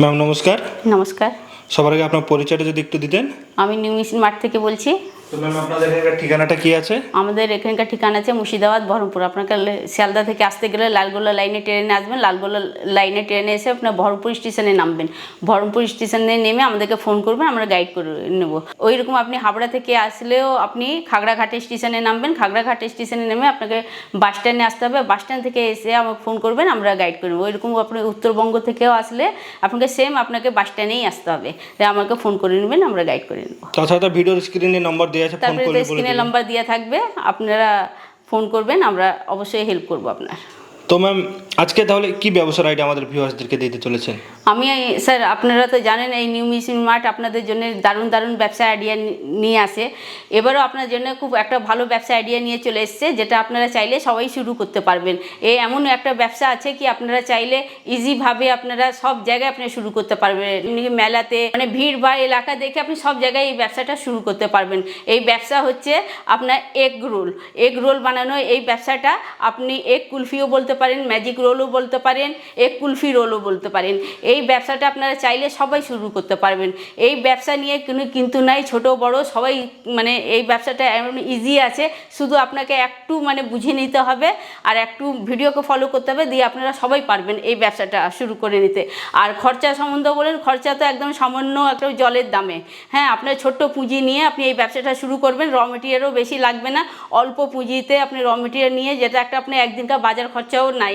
Ma'am নমস্কার। নমস্কার। সবার আগে আপনার পরিচয়টা যদি একটু দিতেন। আমি নিউ মিশন মাঠ থেকে বলছি। তো ম্যাম আপনাদের এখানকার ঠিকানাটা কি আছে? আমাদের এখানকার ঠিকানা আছে মুর্শিদাবাদ বহরমপুর। আপনাকে শিয়ালদা থেকে আসতে গেলে লালগোলা লাইনে ট্রেনে আসবেন। লালগোলা লাইনে ট্রেনে এসে আপনার বহরমপুর স্টেশনে নামবেন। বহরমপুর স্টেশনে নেমে আমাদেরকে ফোন করবেন আমরা গাইড করে নেব। ওই রকম আপনি হাবড়া থেকে আসলেও আপনি খাগড়াঘাট স্টেশনে নামবেন। খাগড়াঘাট স্টেশনে নেমে আপনাকে বাস স্ট্যান্ডে আসতে হবে। বাস স্ট্যান্ড থেকে এসে আমাকে ফোন করবেন আমরা গাইড করে নেব। ওইরকম আপনি উত্তরবঙ্গ থেকেও আসলে আপনাকে সেম আপনাকে বাস স্ট্যান্ডেই আসতে হবে। তাই আমাকে ফোন করে নেবেন আমরা গাইড করে নেব। তাছাড়া ভিডিওর স্ক্রিনে নম্বর দেওয়া আছে ফোন তারপরে করলে স্ক্রিনে নাম্বার দেওয়া থাকবে আপনারা ফোন করবেন আমরা অবশ্যই হেল্প করব আপনার। তো ম্যাম আজকে তাহলে কি ব্যবসার আইডিয়া আমাদের ভিউয়ার্সদেরকে দিতে চলেছেন আমি স্যার আপনারা তো জানেন, এই নিউ মিশন মার্ট আপনাদের জন্য দারুণ দারুণ ব্যবসা আইডিয়া নিয়ে আসে। এবারও আপনার জন্য খুব একটা ভালো ব্যবসা আইডিয়া নিয়ে চলে এসছে, যেটা আপনারা চাইলে সবাই শুরু করতে পারবেন। এই এমন একটা ব্যবসা আছে কি, আপনারা চাইলে ইজিভাবে আপনারা সব জায়গায় আপনি শুরু করতে পারবেন। মেলাতে মানে ভিড় বা এলাকা দেখে আপনি সব জায়গায় এই ব্যবসাটা শুরু করতে পারবেন। এই ব্যবসা হচ্ছে আপনার এগ রোল এগ রোল বানানো, এই ব্যবসাটা আপনি এগ কুলফিও বলতে পারেন ম্যাজিক রোলও বলতে পারেন এগ কুলফি রোলও বলতে পারেন। এই ব্যবসাটা আপনারা চাইলে সবাই শুরু করতে পারবেন। এই ব্যবসা নিয়ে কোনো কিন্তু নাই, ছোট, বড়, সবাই মানে এই ব্যবসাটা এমন ইজি আছে, শুধু আপনাকে একটু মানে বুঝে নিতে হবে আর একটু ভিডিওকে ফলো করতে হবে, দিয়ে আপনারা সবাই পারবেন এই ব্যবসাটা শুরু করে নিতে। আর খরচা সম্বন্ধে বলেন, খরচা তো একদম সামান্য একটা জলের দামে। হ্যাঁ আপনার ছোট্ট পুঁজি নিয়ে আপনি এই ব্যবসাটা শুরু করবেন র মেটেরিয়ালও বেশি লাগবে না। অল্প পুঁজিতে আপনি র মেটেরিয়াল নিয়ে, যেটা একটা আপনি একদিনকার বাজার খরচাও নাই।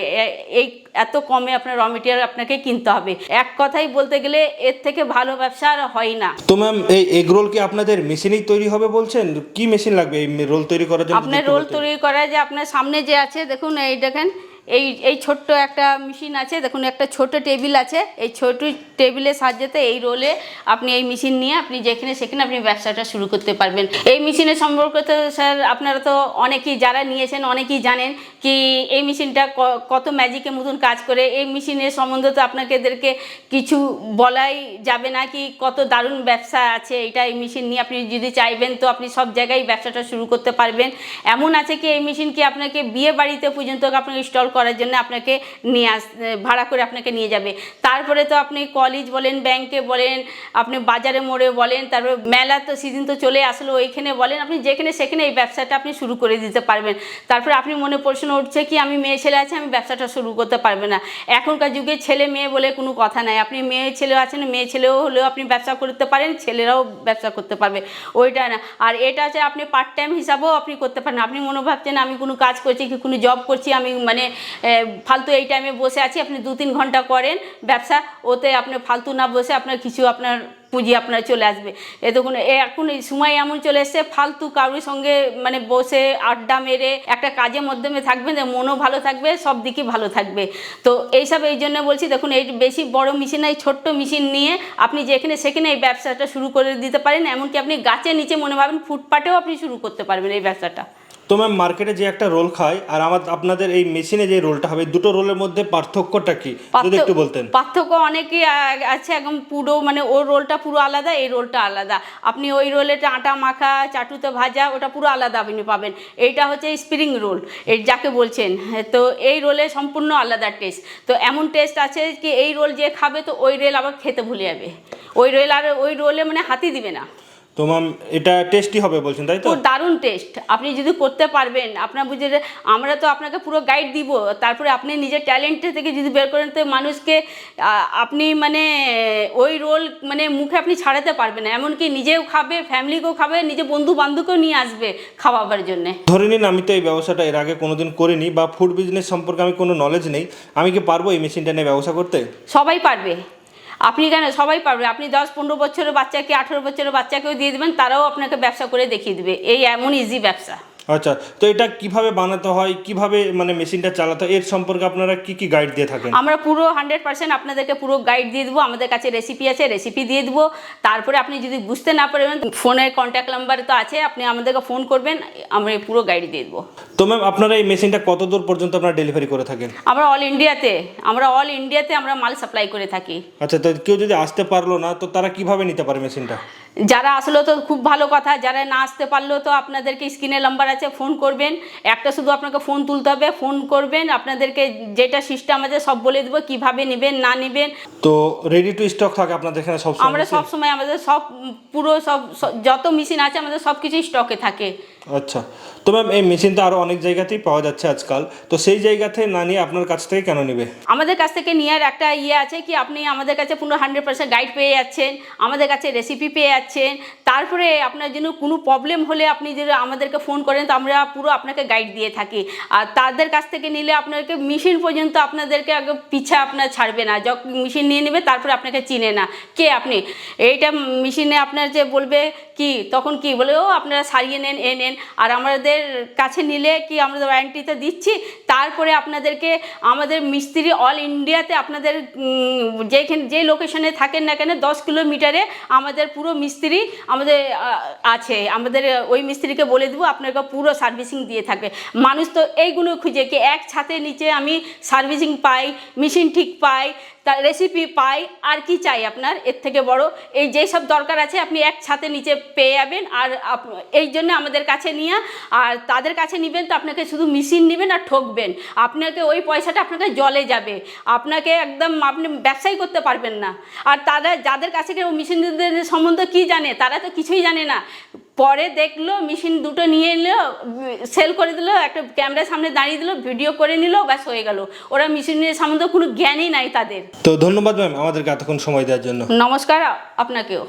এই এত কমে আপনার র মেটেরিয়াল আপনাকে কিনতে হবে। এক কথাই বলতে গেলে এর থেকে ভালো ব্যবসা আর হয় না। তো ম্যাম এই এগ রোল কি আপনাদের মেশিনেই তৈরি হবে বলছেন? কি মেশিন লাগবে এই রোল তৈরি করার জন্য? আপনার রোল তৈরি করা যে আপনার সামনে যে আছে দেখুন এই দেখেন এই এই ছোট্ট একটা মেশিন আছে, দেখুন একটা ছোট টেবিল আছে, এই ছোট টেবিলের সাহায্যেতে এই রোলে আপনি এই মেশিন নিয়ে আপনি যেখানে সেখানে আপনি ব্যবসাটা শুরু করতে পারবেন। এই মেশিনের সম্পর্কে তো স্যার আপনারা তো অনেকেই যারা নিয়েছেন অনেকেই জানেন কি এই মেশিনটা কত ম্যাজিকের মতন কাজ করে। এই মেশিনের সম্বন্ধে তো আপনাকে এদেরকে কিছু বলাই যাবে না কি কত দারুণ ব্যবসা আছে এটা এই মেশিন নিয়ে আপনি যদি চাইবেন তো আপনি সব জায়গায় ব্যবসাটা শুরু করতে পারবেন। এমন আছে কি এই মেশিন কি আপনাকে বিয়ে বাড়িতে পর্যন্ত আপনাকে ইনস্টল করার জন্য আপনাকে নিয়ে আস ভাড়া করে আপনাকে নিয়ে যাবে। তারপরে তো আপনি কলেজ বলেন ব্যাংকে বলেন, আপনি বাজারে মোড়ে বলেন, তারপরে মেলা তো সিজন তো চলে আসলো, ওইখানে বলেন, আপনি যেখানে সেখানে এই ব্যবসাটা আপনি শুরু করে দিতে পারবেন। তারপরে আপনি মনে প্রশ্ন উঠছে কি, আমি মেয়ে ছেলে আছে, আমি ব্যবসাটা শুরু করতে পারবে না। এখনকার যুগে ছেলে মেয়ে বলে কোনো কথা নাই। আপনি মেয়ে ছেলে আছেন, মেয়ে ছেলেও হলেও আপনি ব্যবসা করতে পারেন, ছেলেরাও ব্যবসা করতে পারবে। ওইটা না। আর এটা আছে আপনি পার্ট টাইম হিসাবেও আপনি করতে পারেন আপনি মনে ভাবছেন, আমি কোনো কাজ করছি কি, কোনো জব করছি, আমি মানে ফালতু এই টাইমে বসে আছি, আপনি দু তিন ঘণ্টা করেন, ব্যবসা, ওতে আপনি ফালতু না বসে আপনার কিছু আপনার পুঁজি আপনার চলে আসবে। এ দেখুন এখন এই সময় এমন চলে এসছে, ফালতু কারোর সঙ্গে মানে বসে আড্ডা মেরে একটা কাজের মাধ্যমে থাকবেন যে মনও ভালো থাকবে, সব দিকে ভালো থাকবে। তো এইসব এই জন্য বলছি, দেখুন এই বেশি বড় মেশিন এই ছোট্ট মেশিন নিয়ে আপনি যেখানে সেখানে এই ব্যবসাটা শুরু করে দিতে পারেন, এমনকি আপনি গাছের নিচে মনে ভাবেন ফুটপাটেও আপনি শুরু করতে পারবেন এই ব্যবসাটা। তো ম্যাম মার্কেটে যে একটা রোল খায় আর আমার আপনাদের এই মেশিনে যে রোলটা হবে দুটো রোলের মধ্যে পার্থক্যটা কি? যদি একটু বলতেন। পার্থক্য অনেকই আছে একদম পুরো মানে ওর রোলটা পুরো আলাদা এই রোলটা আলাদা। আপনি ওই রোলেটা আটা মাখা চাটুতে ভাজা ওটা পুরো আলাদা আপনি পাবেন। এইটা হচ্ছে স্প্রিং রোল এই যাকে বলছেন। তো এই রোলে সম্পূর্ণ আলাদা টেস্ট তো এমন টেস্ট আছে কি এই রোল যে খাবে তো ওই রোল আবার খেতে ভুলে যাবে। ওই রোল আর ওই রোলে মানে হাতি দিবে না। তো ম্যাম এটা টেস্টি হবে বলছেন তাই তো? দারুণ টেস্ট আপনি যদি করতে পারবেন আপনার বুঝে আমরা তো আপনাকে পুরো গাইড দিব তারপরে আপনি নিজের ট্যালেন্ট থেকে যদি বের করেন তো মানুষকে আপনি মানে ওই রোল মানে মুখে আপনি ছাড়াতে পারবেন না। এমনকি নিজেও খাবে ফ্যামিলিকেও খাবে নিজে বন্ধু বান্ধবকেও নিয়ে আসবে খাওয়াবার জন্যে। ধরে নিন আমি তো এই ব্যবসাটা এর আগে কোনোদিন করিনি বা ফুড বিজনেস সম্পর্কে আমি কোনো নলেজ নেই। আমি কি পারব এই মেশিনটা নিয়ে ব্যবসা করতে? সবাই পারবে। আপনি কেন? সবাই পারবে। আপনি দশ, পনেরো বছরের বাচ্চাকে, আঠেরো বছরের বাচ্চাকেও দিয়ে দেবেন, তারাও আপনাকে ব্যবসা করে দেখিয়ে দেবে। এই এমন ইজি ব্যবসা। আচ্ছা তো এটা কীভাবে বানাতে হয়? কীভাবে মানে মেশিনটা চালাতে হয়? এর সম্পর্কে আপনারা কি কি গাইড দিয়ে থাকেন? আমরা পুরো হান্ড্রেড পার্সেন্ট আপনাদেরকে পুরো গাইড দিয়ে দেবো। আমাদের কাছে রেসিপি আছে রেসিপি দিয়ে দেবো। তারপরে আপনি যদি বুঝতে না পারেন ফোনের কন্ট্যাক্ট নাম্বার তো আছে আপনি আমাদেরকে ফোন করবেন আমরা পুরো গাইড দিয়ে দেবো। তো ম্যাম আপনারা এই মেশিনটা কত দূর পর্যন্ত আপনারা ডেলিভারি করে থাকেন? আমরা অল ইন্ডিয়াতে আমরা অল ইন্ডিয়াতে আমরা মাল সাপ্লাই করে থাকি। আচ্ছা তো কেউ যদি আসতে পারল না তো তারা কীভাবে নিতে পারে মেশিনটা? যারা আসলো তো খুব ভালো কথা যারা না আসতে পারল তো আপনাদেরকে স্ক্রিনে নাম্বার আছে ফোন করবেন। একটা শুধু আপনাকে ফোন তুলতে হবে ফোন করবেন আপনাদেরকে যেটা সিস্টেম আছে সব বলে দেবো কীভাবে নেবেন না নেবেন। তো রেডি টু স্টক থাকে আপনাদের এখানে সব আমরা সবসময় আমাদের সব পুরো সব সব- যত মেশিন আছে আমাদের সব কিছুই স্টকে থাকে। আচ্ছা। তো ম্যাম এই মেশিনটা আরও অনেক জায়গাতেই পাওয়া যাচ্ছে আজকাল। তো সেই জায়গাতে না নিয়ে আপনার কাছ থেকে কেন নেবে? আমাদের কাছ থেকে নেওয়ার একটা ইয়ে আছে কি, আপনি আমাদের কাছে পুরো হান্ড্রেড পার্সেন্ট গাইড পেয়ে যাচ্ছেন, আমাদের কাছে রেসিপি পেয়ে যাচ্ছেন। তারপরে আপনার জন্য কোনো প্রবলেম হলে আপনি যদি আমাদেরকে ফোন করেন, তো আমরা পুরো আপনাকে গাইড দিয়ে থাকি। আর তাদের কাছ থেকে নিলে আপনাকে মেশিন পর্যন্ত আপনাদেরকে আগে পিছা আপনার ছাড়বে না। যখন মেশিন নিয়ে নেবে, তারপরে আপনাকে চিনে না। কে আপনি? এইটা মেশিনে আপনার যে বলবে কি, তখন কি বলে, ও, আপনারা সারিয়ে নেন, এ নেন। আর আমাদের কাছে নিলে কি আমরা ওয়ারেন্টিতে দিচ্ছি? তারপরে আপনাদেরকে আমাদের মিস্ত্রি অল ইন্ডিয়াতে আপনাদের যেখানে, যে লোকেশনে থাকেন না কেন, দশ কিলোমিটারে আমাদের পুরো মিস্ত্রি আমাদের আছে। আমাদের ওই মিস্ত্রিকে বলে দেবো, আপনাকে পুরো সার্ভিসিং দিয়ে থাকবে। মানুষ তো এইগুলো খুঁজে কি এক ছাতের নিচে আমি সার্ভিসিং পাই মেশিন ঠিক পাই তার রেসিপি পাই, আর কি চাই আপনার? এর থেকে বড় এই যেই সব দরকার আছে, আপনি এক ছাতে নিচে পেয়ে যাবেন, আর এই জন্য আমাদের কাছে নিয়ে আর তাদের কাছে নেবেন তো আপনাকে শুধু মেশিন নেবেন আর ঠকবেন। আপনাকে ওই পয়সাটা আপনাকে জলে যাবে। আপনাকে একদম আপনি ব্যবসাই করতে পারবেন না। আর তারা যাদের কাছে কেউ মেশিনদের সম্বন্ধে কি জানে? তারা তো কিছুই জানে না। পরে দেখল মেশিন দুটো নিয়ে এলো সেল করে দিল একটা ক্যামেরার সামনে দাঁড়িয়ে দিল ভিডিও করে নিল ব্যাস হয়ে গেল। ওরা মেশিনের সম্বন্ধে কোনো জ্ঞানই নাই তাদের। তো ধন্যবাদ ম্যাম আমাদেরকে এতক্ষণ সময় দেওয়ার জন্য। নমস্কার আপনাকেও।